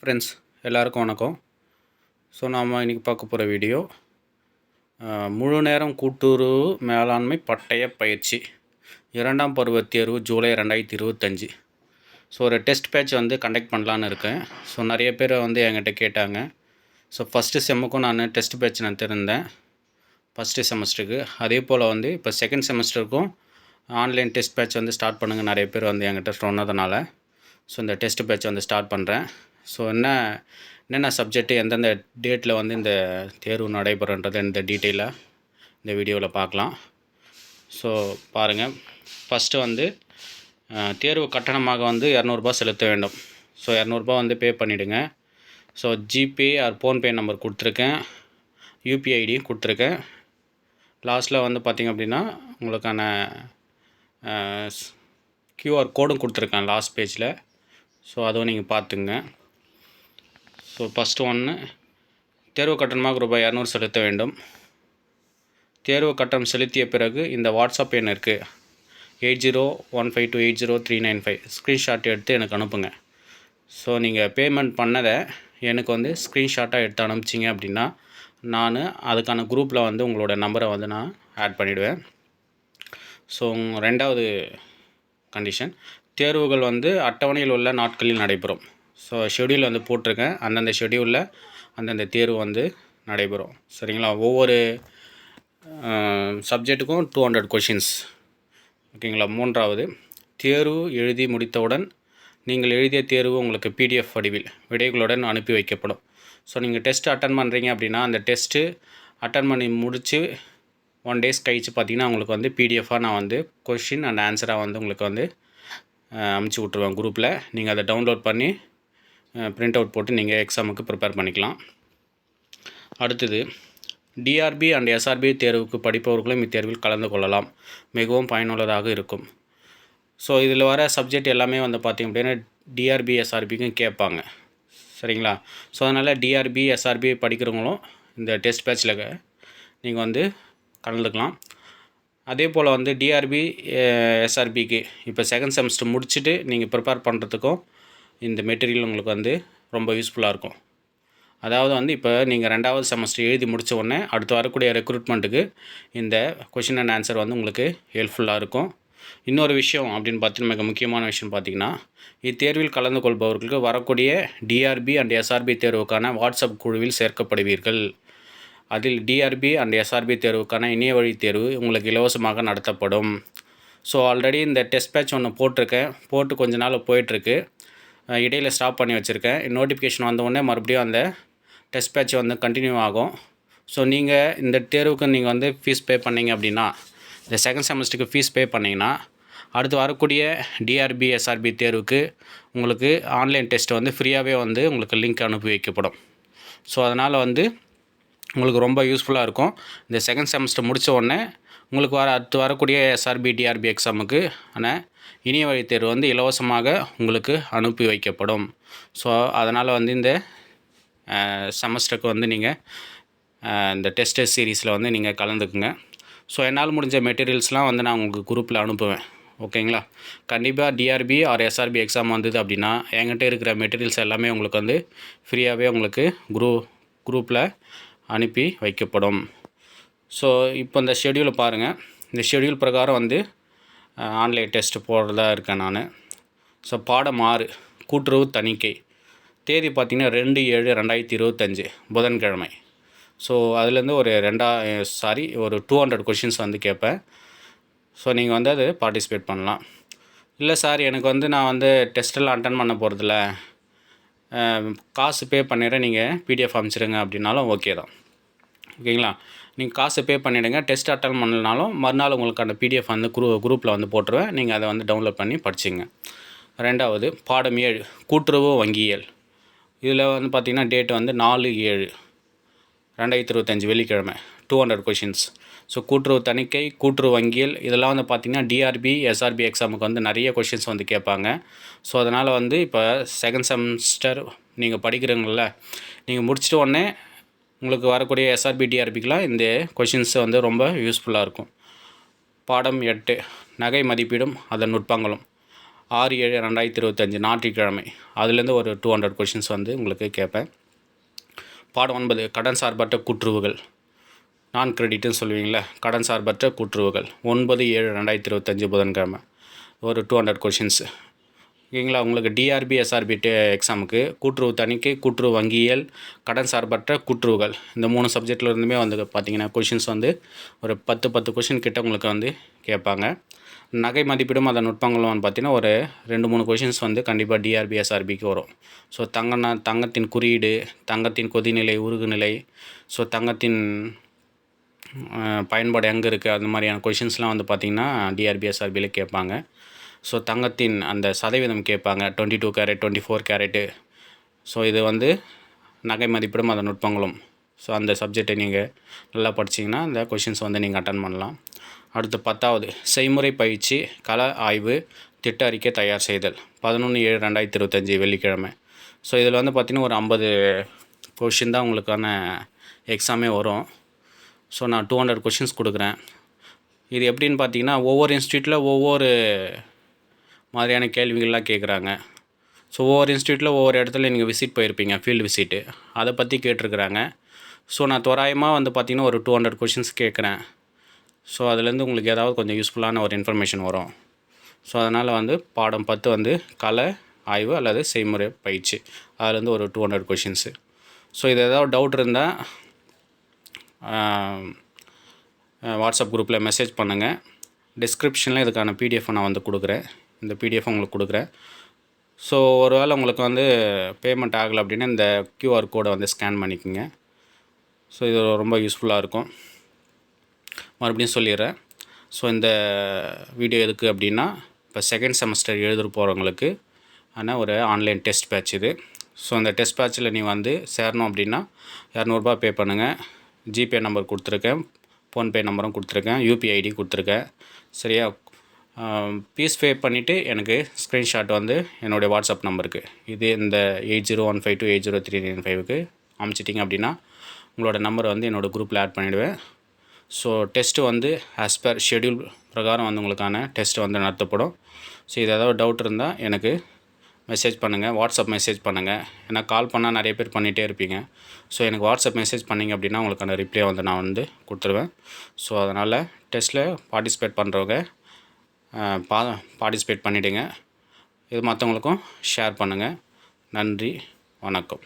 Friends எல்லாருக்கும் வணக்கம். So நாம் இன்றைக்கி பார்க்க போகிற வீடியோ முழு நேரம் கூட்டுறவு மேலாண்மை பட்டய பயிற்சி. இரண்டாம் பருவ தேர்வு ஜூலை ரெண்டாயிரத்தி இருபத்தஞ்சி. ஸோ ஒரு டெஸ்ட் பேட்ச் வந்து கண்டக்ட் பண்ணலான்னு இருக்கேன். ஸோ நிறைய பேர் வந்து என்கிட்ட கேட்டாங்க. ஸோ ஃபஸ்ட்டு செம்முக்கும் நான் டெஸ்ட் பேட்ச் நான் திறந்தேன் ஃபஸ்ட்டு செமஸ்டருக்கு அதே போல் வந்து இப்போ செகண்ட் செமஸ்டருக்கும் ஆன்லைன் டெஸ்ட் பேட்ச் வந்து ஸ்டார்ட் பண்ணுங்கள் நிறைய பேர் வந்து என்கிட்ட சொன்னதுனால. ஸோ இந்த டெஸ்ட் பேட்ச் வந்து ஸ்டார்ட் பண்ணுறேன் ஸோ என்ன என்னென்ன சப்ஜெக்ட்டு எந்தெந்த டேட்டில் வந்து இந்த தேர்வு நடைபெறன்றது இந்த டீட்டெயிலாக இந்த வீடியோவில் பார்க்கலாம். ஸோ பாருங்கள் ஃபஸ்ட்டு வந்து தேர்வு கட்டணமாக வந்து இரநூறுபா செலுத்த வேண்டும். ஸோ இரநூறுபா வந்து பே பண்ணிவிடுங்க so GPay or PhonePe number கொடுத்துருக்கேன். யூபிஐ ஐடியும் கொடுத்துருக்கேன். லாஸ்ட்டில் வந்து பார்த்திங்க அப்படின்னா உங்களுக்கான கியூஆர் கோடும் கொடுத்துருக்கேன் லாஸ்ட் பேஜில் ஸோ அதுவும் நீங்கள் பார்த்துங்க ஸோ ஃபஸ்ட்டு ஒன்று தேர்வு கட்டணமாக ரூபாய் இரநூறு செலுத்த வேண்டும். தேர்வு கட்டணம் செலுத்திய பிறகு இந்த வாட்ஸ்அப் எண் இருக்குது eight zero one five two eight zero three nine five. Screenshot எடுத்து எனக்கு அனுப்புங்க. ஸோ நீங்கள் பேமெண்ட் பண்ணதை எனக்கு வந்து ஸ்க்ரீன்ஷாட்டாக எடுத்து அனுப்பிச்சிங்க அப்படின்னா நான் அதுக்கான குரூப்பில் வந்து உங்களோட நம்பரை வந்து நான் ஆட் பண்ணிவிடுவேன் ஸோ ரெண்டாவது கண்டிஷன் தேர்வுகள் வந்து அட்டவணையில் உள்ள நாட்களில் நடைபெறும். ஸோ ஷெடியூல் வந்து போட்டிருக்கேன். அந்தந்த ஷெடியூலில் அந்தந்த தேர்வு வந்து நடைபெறும். சரிங்களா? ஒவ்வொரு சப்ஜெக்ட்டுக்கும் டூ ஹண்ட்ரட் கொஷின்ஸ் ஓகேங்களா? மூன்றாவது தேர்வு எழுதி முடித்தவுடன் நீங்கள் எழுதிய தேர்வு உங்களுக்கு பிடிஎஃப் வடிவில் விடைகளுடன் அனுப்பி வைக்கப்படும். ஸோ நீங்கள் டெஸ்ட்டு அட்டன் பண்ணுறீங்க அப்படின்னா அந்த டெஸ்ட்டு அட்டன் பண்ணி முடித்து ஒன் டேஸ் கழிச்சு பார்த்தீங்கன்னா உங்களுக்கு வந்து பிடிஎஃபாக நான் வந்து கொஷின் அண்ட் ஆன்சராக வந்து உங்களுக்கு வந்து அமுச்சு விட்ருவேன் குரூப்பில் நீங்கள் அதை டவுன்லோட் பண்ணி பிரிண்ட் அவுட் போட்டு நீங்கள் எக்ஸாமுக்கு ப்ரிப்பேர் பண்ணிக்கலாம். அடுத்தது டிஆர்பி அண்ட் எஸ்ஆர்பி தேர்வுக்கு படிப்பவர்களும் இத்தேர்வில் கலந்து கொள்ளலாம். மிகவும் பயனுள்ளதாக இருக்கும். ஸோ இதில் வர சப்ஜெக்ட் எல்லாமே வந்து பார்த்திங்க அப்படின்னா டிஆர்பி எஸ்ஆர்பிக்கும் கேட்பாங்க. சரிங்களா? ஸோ அதனால் டிஆர்பி எஸ்ஆர்பி படிக்கிறவங்களும் இந்த டெஸ்ட் பேட்சில் நீங்கள் வந்து கலந்துக்கலாம். அதே போல் வந்து டிஆர்பி எஸ்ஆர்பிக்கு இப்போ செகண்ட் செமஸ்டர் முடிச்சுட்டு நீங்கள் ப்ரிப்பேர் பண்ணுறதுக்கும் இந்த மெட்டீரியல் உங்களுக்கு வந்து ரொம்ப யூஸ்ஃபுல்லாக இருக்கும். அதாவது வந்து இப்போ நீங்கள் ரெண்டாவது செமஸ்டர் எழுதி முடித்த உடனே அடுத்து வரக்கூடிய ரெக்ரூட்மெண்ட்டுக்கு இந்த கொஷின் அண்ட் ஆன்சர் வந்து உங்களுக்கு ஹெல்ப்ஃபுல்லாக இருக்கும். இன்னொரு விஷயம் அப்படின்னு பார்த்தீங்கன்னா மிக முக்கியமான விஷயம் பார்த்தீங்கன்னா இத்தேர்வில் கலந்து கொள்பவர்களுக்கு வரக்கூடிய டிஆர்பி அண்ட் எஸ்ஆர்பி தேர்வுக்கான வாட்ஸ்அப் குழுவில் சேர்க்கப்படுவீர்கள். அதில் டிஆர்பி அண்ட் எஸ்ஆர்பி தேர்வுக்கான இணைய வழி தேர்வு உங்களுக்கு இலவசமாக நடத்தப்படும். ஸோ ஆல்ரெடி இந்த டெஸ்ட் பேட்ச் ஒன்று போட்டிருக்கேன். போட்டு கொஞ்ச நாள் போயிட்டுருக்கு இடையில் ஸ்டாப் பண்ணி வச்சுருக்கேன். நோட்டிஃபிகேஷன் வந்தவுடனே மறுபடியும் அந்த டெஸ்ட் பேட்ச் வந்து கண்டினியூ ஆகும். ஸோ நீங்கள் இந்த தேர்வுக்கு நீங்கள் வந்து ஃபீஸ் பே பண்ணீங்க அப்படின்னா இந்த செகண்ட் செமஸ்டருக்கு ஃபீஸ் பே பண்ணிங்கன்னா அடுத்து வரக்கூடிய டிஆர்பி எஸ்ஆர்பி தேர்வுக்கு உங்களுக்கு ஆன்லைன் டெஸ்ட் வந்து ஃப்ரீயாகவே வந்து உங்களுக்கு லிங்க் அனுப்பி வைக்கப்படும். ஸோ அதனால் வந்து உங்களுக்கு ரொம்ப யூஸ்ஃபுல்லாக இருக்கும். இந்த செகண்ட் செமஸ்டர் முடித்த உடனே உங்களுக்கு வர அடுத்து வரக்கூடிய எஸ்ஆர்பி டிஆர்பி எக்ஸாமுக்கு ஆனால் இணைய வழி தேர்வு வந்து இலவசமாக உங்களுக்கு அனுப்பி வைக்கப்படும். ஸோ அதனால் வந்து இந்த செமஸ்டருக்கு வந்து நீங்கள் இந்த டெஸ்ட் சீரீஸில் வந்து நீங்கள் கலந்துக்குங்க. ஸோ என்னால் முடிஞ்ச மெட்டீரியல்ஸ்லாம் வந்து நான் உங்களுக்கு குரூப்பில் அனுப்புவேன். ஓகேங்களா கண்டிப்பாக டிஆர்பி ஆர் எஸ்ஆர்பி எக்ஸாம் வந்தது அப்படின்னா என்கிட்ட இருக்கிற மெட்டீரியல்ஸ் எல்லாமே உங்களுக்கு வந்து ஃப்ரீயாகவே உங்களுக்கு குரூ குரூப்பில் அனுப்பி வைக்கப்படும். ஸோ இப்போ இந்த ஷெடியூலை பாருங்கள் இந்த ஷெடியூல் பிரகாரம் வந்து ஆன்லைன் டெஸ்ட் போடுறதா இருக்கேன் நான். ஸோ பாடம் ஆறு கூட்டுறவு தணிக்கை. தேதி பார்த்திங்கன்னா ரெண்டு ஏழு ரெண்டாயிரத்தி இருபத்தஞ்சி புதன்கிழமை. ஸோ அதுலேருந்து ஒரு ரெண்டா சாரி ஒரு டூ ஹண்ட்ரட் கொஷின்ஸ் வந்து கேட்பேன் ஸோ நீங்கள் வந்து அது பார்ட்டிசிபேட் பண்ணலாம். இல்லை சார் எனக்கு வந்து நான் வந்து டெஸ்ட்டெல்லாம் அட்டன் பண்ண போகிறதில்ல காசு பே பண்ணிடுறேன் நீங்கள் பிடிஎஃப் அனுப்பிச்சிடுங்க அப்படின்னாலும் ஓகே தான். ஓகேங்களா? நீங்கள் காசு பே பண்ணிவிடுங்க டெஸ்ட் அட்டன் பண்ணலனாலும் மறுநாள் உங்களுக்கு அந்த பிடிஎஃப் வந்து குரூ குரூப்பில் வந்து போட்டுருவேன். நீங்கள் அதை வந்து டவுன்லோட் பண்ணி படிச்சிங்க. ரெண்டாவது பாடம் ஏழு கூட்டுறவு வங்கியியல். இதில் வந்து பார்த்திங்கன்னா டேட் வந்து நாலு ஏழு ரெண்டாயிரத்தி இருபத்தஞ்சி வெள்ளிக்கிழமை டூ ஹண்ட்ரட் கொஷின்ஸ் ஸோ கூட்டுறவு தணிக்கை கூட்டுறவு வங்கியல் இதெல்லாம் வந்து பார்த்திங்கன்னா டிஆர்பி எஸ்ஆர்பி எக்ஸாமுக்கு வந்து நிறைய கொஷின்ஸ் வந்து கேட்பாங்க. ஸோ அதனால் வந்து இப்போ செகண்ட் செமஸ்டர் நீங்கள் படிக்கிறீங்கள நீங்கள் முடிச்சிட்ட உடனே உங்களுக்கு வரக்கூடிய எஸ்ஆர்பி டிஆர்பிக்கெலாம் இந்த கொஷின்ஸ் வந்து ரொம்ப யூஸ்ஃபுல்லாக இருக்கும். பாடம் எட்டு நகை மதிப்பீடும் அதன் நுட்பங்களும். ஆறு ஏழு ரெண்டாயிரத்தி இருபத்தஞ்சி ஞாயிற்றுக்கிழமை. அதுலேருந்து ஒரு டூ ஹண்ட்ரட் கொஷின்ஸ் வந்து உங்களுக்கு கேட்பேன். பாடம் ஒன்பது கடன் சார்பற்ற கூற்றுவுகள். நான் கிரெடிட்னு சொல்லுவீங்களே கடன் சார்பற்ற கூற்றுவுகள். ஒன்பது ஏழு ரெண்டாயிரத்தி இருபத்தஞ்சி புதன்கிழமை. ஒரு டூ ஹண்ட்ரட் கொஷின்ஸ் ஓகேங்களா? உங்களுக்கு டிஆர்பி எஸ்ஆர்பி எக்ஸாமுக்கு கூட்டுறவு தணிக்கை கூட்டுறவு வங்கியியல் கடன் சார்பற்ற கூட்டுறவுகள். இந்த மூணு சப்ஜெக்டில் இருந்துமே வந்து பார்த்தீங்கன்னா கொஷின்ஸ் வந்து ஒரு பத்து பத்து கொஷின் கிட்ட உங்களுக்கு வந்து கேட்பாங்க. நகை மதிப்பீடும் அதன் நுட்பங்களும் வந்து பார்த்திங்கன்னா ஒரு ரெண்டு மூணு கொஷின்ஸ் வந்து கண்டிப்பாக டிஆர்பி எஸ்ஆர்பிக்கு வரும். ஸோ தங்கனா தங்கத்தின் குறியீடு தங்கத்தின் கொதிநிலை உருகுநிலை ஸோ தங்கத்தின் பயன்பாடு எங்கே இருக்குது அந்த மாதிரியான கொஷின்ஸ்லாம் வந்து பார்த்திங்கன்னா டிஆர்பி எஸ்ஆர்பியில் கேட்பாங்க. ஸோ தங்கத்தின் அந்த சதவீதம் கேட்பாங்க. Twenty two carat twenty four carat so இது வந்து நகை மதிப்பிடும் அதன் நுட்பங்களும். ஸோ அந்த சப்ஜெக்டை நீங்கள் நல்லா படிச்சீங்கன்னா அந்த கொஷின்ஸ் வந்து நீங்கள் அட்டன் பண்ணலாம். அடுத்து பத்தாவது செய்முறை பயிற்சி கல ஆய்வு திட்ட அறிக்கை தயார் செய்தல். பதினொன்று ஏழு ரெண்டாயிரத்தி இருபத்தஞ்சி வெள்ளிக்கிழமை. ஸோ இதில் வந்து பார்த்திங்கன்னா ஒரு ஐம்பது கொஷின் தான் உங்களுக்கான எக்ஸாமே வரும். ஸோ நான் டூ ஹண்ட்ரட் கொஷின்ஸ் கொடுக்குறேன். இது எப்படின்னு பார்த்தீங்கன்னா ஒவ்வொரு இன்ஸ்டியூட்டில் ஒவ்வொரு மாதிரியான கேள்விகள்லாம் கேட்குறாங்க ஸோ ஒவ்வொரு இன்ஸ்டியூட்டில் ஒவ்வொரு இடத்துல நீங்கள் விசிட் போயிருப்பீங்க ஃபீல்டு விசிட்டு அதை பற்றி கேட்டிருக்கிறாங்க. ஸோ நான் தோராயமாக வந்து பார்த்திங்கன்னா ஒரு டூ ஹண்ட்ரட் கொஷின்ஸ் கேட்குறேன் ஸோ அதுலேருந்து உங்களுக்கு ஏதாவது கொஞ்சம் யூஸ்ஃபுல்லான ஒரு இன்ஃபர்மேஷன் வரும். ஸோ அதனால் வந்து பாடம் பத்து வந்து கலை ஆய்வு அல்லது செய்முறை பயிற்சி. அதுலேருந்து ஒரு டூ ஹண்ட்ரட் கொஷின்ஸு ஸோ இது ஏதாவது டவுட் இருந்தால் வாட்ஸ்அப் குரூப்பில் மெசேஜ் பண்ணுங்கள் டிஸ்கிரிப்ஷனில் இதுக்கான பிடிஎஃப் நான் வந்து கொடுக்குறேன். இந்த பிடிஎஃப் உங்களுக்கு கொடுக்குறேன். ஸோ ஒரு வேளை உங்களுக்கு வந்து பேமெண்ட் ஆகலை அப்படின்னா இந்த க்யூஆர் கோடை வந்து ஸ்கேன் பண்ணிக்கோங்க. ஸோ இது ரொம்ப யூஸ்ஃபுல்லாக இருக்கும். மறுபடியும் சொல்லிடுறேன். ஸோ இந்த வீடியோ எதுக்கு அப்படின்னா இப்போ செகண்ட் செமஸ்டர் எழுத போகிறவங்களுக்கு ஆனால் ஒரு ஆன்லைன் டெஸ்ட் பேட்ச் இது. ஸோ அந்த டெஸ்ட் பேட்சில் நீ வந்து சேரணும் அப்படின்னா இரநூறுபா பே பண்ணுங்கள் ஜிபே நம்பர் கொடுத்துருக்கேன். ஃபோன்பே நம்பரும் கொடுத்துருக்கேன். யூபிஐ ஐடி கொடுத்துருக்கேன். சரியா? ஃபீஸ் பே பண்ணிவிட்டு எனக்கு ஸ்க்ரீன்ஷாட் வந்து என்னுடைய வாட்ஸ்அப் நம்பருக்கு இது இந்த eight zero one five two eight zero three nine ஃபைவுக்கு அமுச்சிட்டிங்க அப்படின்னா உங்களோட நம்பரை வந்து என்னோடய குரூப்பில் ஆட் பண்ணிவிடுவேன் ஸோ டெஸ்ட்டு வந்து ஆஸ் பர் ஷெட்யூல் பிரகாரம் வந்து உங்களுக்கான டெஸ்ட் வந்து நடத்தப்படும். ஸோ இது ஏதாவது டவுட் இருந்தால் எனக்கு மெசேஜ் பண்ணுங்கள் வாட்ஸ்அப் மெசேஜ் பண்ணுங்கள் ஏன்னா கால் பண்ணால் நிறைய பேர் பண்ணிகிட்டே இருப்பீங்க. ஸோ எனக்கு வாட்ஸ்அப் மெசேஜ் பண்ணிங்க அப்படின்னா உங்களுக்கான ரிப்ளை வந்து நான் வந்து கொடுத்துருவேன். ஸோ அதனால் டெஸ்ட்டில் பார்ட்டிசிபேட் பண்ணுறவங்க பா பார்ட்டிசிபேட் பண்ணிவிடுங்க இது மற்றவங்களுக்கும் ஷேர் பண்ணுங்கள் நன்றி. வணக்கம்.